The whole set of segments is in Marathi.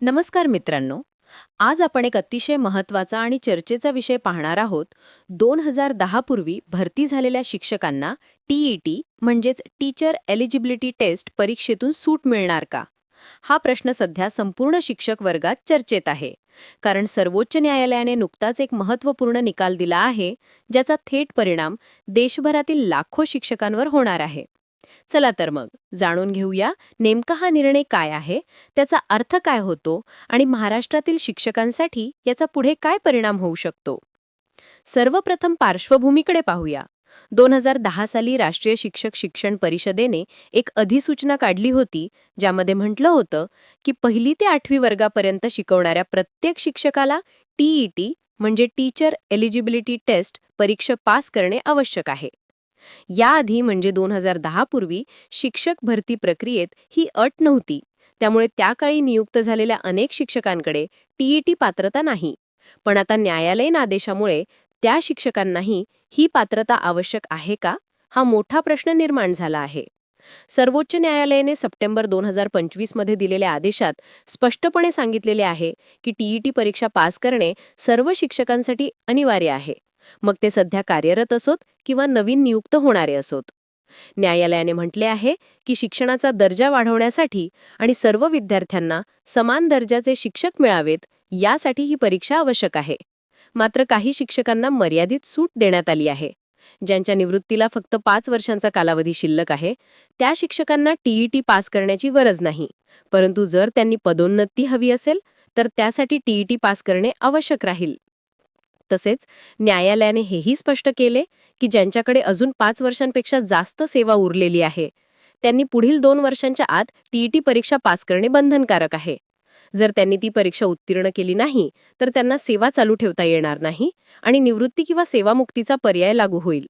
नमस्कार मित्रांनो आज आपण एक अतिशय महत्त्वाचा आणि चर्चेचा विषय पाहणार आहोत. दोन हजार दहा पूर्वी भरती झालेल्या शिक्षकांना टीईटी म्हणजेच टीचर एलिजिबिलिटी टेस्ट परीक्षेतून सूट मिळणार का? हा प्रश्न सध्या संपूर्ण शिक्षक वर्गात चर्चेत आहे. कारण सर्वोच्च न्यायालयाने नुकताच एक महत्त्वपूर्ण निकाल दिला आहे ज्याचा थेट परिणाम देशभरातील लाखो शिक्षकांवर होणार आहे. चला तर मग जाणून घेऊया नेमका हा निर्णय काय आहे त्याचा अर्थ काय होतो आणि महाराष्ट्रातील शिक्षकांसाठी याचा पुढे काय परिणाम होऊ शकतो. सर्वप्रथम पार्श्वभूमीकडे पाहूया. दोन हजार दहा साली राष्ट्रीय शिक्षक शिक्षण परिषदेने एक अधिसूचना काढली होती ज्यामध्ये म्हटलं होतं की पहिली ते आठवी वर्गापर्यंत शिकवणाऱ्या प्रत्येक शिक्षकाला टीईटी म्हणजे टीचर एलिजिबिलिटी टेस्ट परीक्षा पास करणे आवश्यक आहे. याआधी म्हणजे दोन हजार दहा पूर्वी शिक्षक भरती प्रक्रियेत ही अट नव्हती. त्यामुळे त्या काळी नियुक्त झालेल्या अनेक शिक्षकांकडे टीईटी पात्रता नाही. पण आता न्यायालयीन आदेशामुळे त्या शिक्षकांनाही ही पात्रता आवश्यक आहे का? हा मोठा प्रश्न निर्माण झाला आहे. सर्वोच्च न्यायालयाने सप्टेंबर दोन हजार पंचवीसमध्ये दिलेल्या आदेशात स्पष्टपणे सांगितलेले आहे की टीईटी परीक्षा पास करणे सर्व शिक्षकांसाठी अनिवार्य आहे. मग ते सध्या कार्यरत असोत किंवा नवीन नियुक्त होणारे असोत. न्यायालयाने म्हटले आहे की शिक्षणाचा दर्जा वाढवण्यासाठी आणि सर्व विद्यार्थ्यांना समान दर्जाचे शिक्षक मिळावेत यासाठी ही परीक्षा आवश्यक आहे. मात्र काही शिक्षकांना मर्यादित सूट देण्यात आली आहे. ज्यांच्या निवृत्तीला फक्त पाच वर्षांचा कालावधी शिल्लक आहे त्या शिक्षकांना टीईटी पास करण्याची गरज नाही. परंतु जर त्यांनी पदोन्नती हवी असेल तर त्यासाठी टीईटी पास करणे आवश्यक राहील. तसेच न्यायालयाने हेही स्पष्ट केले की ज्यांच्याकडे अजून पाच वर्षांपेक्षा जास्त सेवा उरलेली आहे त्यांनी पुढील दोन वर्षांच्या आत टीईटी परीक्षा पास करणे बंधनकारक आहे. जर त्यांनी ती परीक्षा उत्तीर्ण केली नाही तर त्यांना सेवा चालू ठेवता येणार नाही आणि निवृत्ती किंवा सेवामुक्तीचा पर्याय लागू होईल.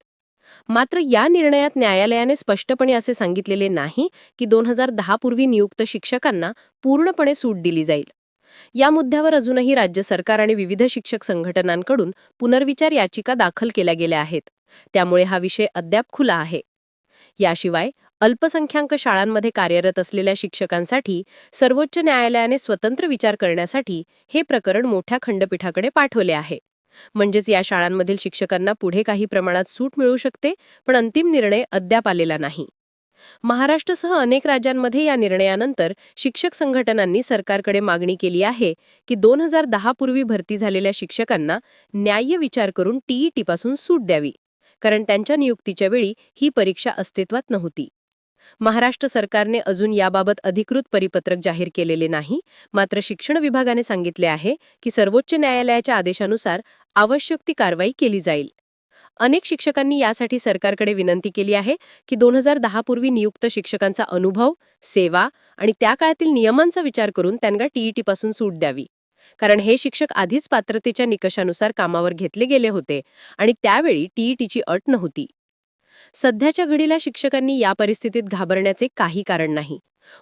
मात्र या निर्णयात न्यायालयाने स्पष्टपणे असे सांगितलेले नाही की दोन हजार दहा पूर्वी नियुक्त शिक्षकांना पूर्णपणे सूट दिली जाईल. या मुद्द्यावर अजूनही राज्य सरकार आणि विविध शिक्षक संघटनांकडून पुनर्विचार याचिका दाखल केल्या गेल्या आहेत. त्यामुळे हा विषय अद्याप खुला आहे. याशिवाय अल्पसंख्याक शाळांमध्ये कार्यरत असलेल्या शिक्षकांसाठी सर्वोच्च न्यायालयाने स्वतंत्र विचार करण्यासाठी हे प्रकरण मोठ्या खंडपीठाकडे पाठवले आहे. म्हणजेच या शाळांमधील शिक्षकांना पुढे काही प्रमाणात सूट मिळू शकते पण अंतिम निर्णय अद्याप आलेला नाही. महाराष्ट्रसह अनेक राज्यांमध्ये या निर्णयानंतर शिक्षक संघटनांनी सरकारकडे मागणी केली आहे की दोन हजार दहा पूर्वी भरती झालेल्या शिक्षकांना न्याय्य विचार करून टीईटीपासून सूट द्यावी कारण त्यांच्या नियुक्तीच्या वेळी ही परीक्षा अस्तित्वात नव्हती. महाराष्ट्र सरकारने अजून याबाबत अधिकृत परिपत्रक जाहीर केलेले नाही मात्र शिक्षण विभागाने सांगितले आहे की सर्वोच्च न्यायालयाच्या आदेशानुसार आवश्यक ती कारवाई केली जाईल. अनेक शिक्षकांनी यासाठी सरकारकडे विनंती केली आहे की दोन हजार दहा पूर्वी नियुक्त शिक्षकांचा अनुभव सेवा आणि त्या काळातील नियमांचा विचार करून त्यांना टीईटीपासून सूट द्यावी. कारण हे शिक्षक आधीच पात्रतेच्या निकषानुसार कामावर घेतले गेले होते आणि त्यावेळी टीईटीची अट नव्हती. सध्याच्या घडीला शिक्षकांनी या परिस्थितीत घाबरण्याचे काही कारण नाही.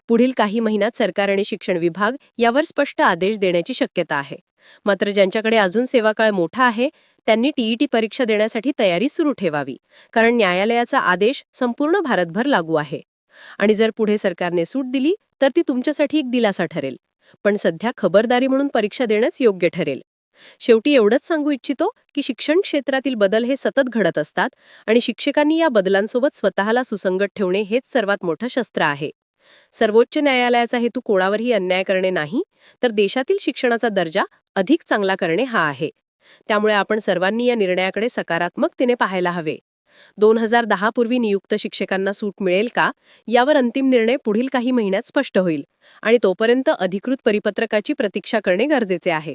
पुढील काही महिन्यात सरकार आणि शिक्षण विभाग यावर स्पष्ट आदेश देण्याची शक्यता आहे. मात्र ज्यांच्याकडे अजून सेवाकाळ मोठा आहे त्यांनी टीईटी परीक्षा देण्यासाठी तयारी सुरू ठेवावी कारण न्यायालयाचा आदेश संपूर्ण भारतभर लागू आहे. आणि जर पुढे सरकारने सूट दिली तर ती तुमच्यासाठी एक दिलासा ठरेल. पण सध्या खबरदारी म्हणून परीक्षा देणंच योग्य ठरेल. शेवटी एवढंच सांगू इच्छितो की शिक्षण क्षेत्रातील बदल हे सतत घडत असतात आणि शिक्षकांनी या बदलांसोबत स्वतःला सुसंगत ठेवणे हेच सर्वात मोठं शस्त्र आहे. सर्वोच्च न्यायालयाचा हेतू कोणावरही अन्याय करणे नाही तर देशातील शिक्षणाचा दर्जा अधिक चांगला करणे हा आहे. त्यामुळे आपण सर्वांनी या निर्णयाकडे सकारात्मकतेने पाहायला हवे. दोन हजार दहा पूर्वी नियुक्त शिक्षकांना सूट मिळेल का? यावर अंतिम निर्णय पुढील काही महिन्यात स्पष्ट होईल आणि तोपर्यंत अधिकृत परिपत्रकाची प्रतीक्षा करणे गरजेचे आहे.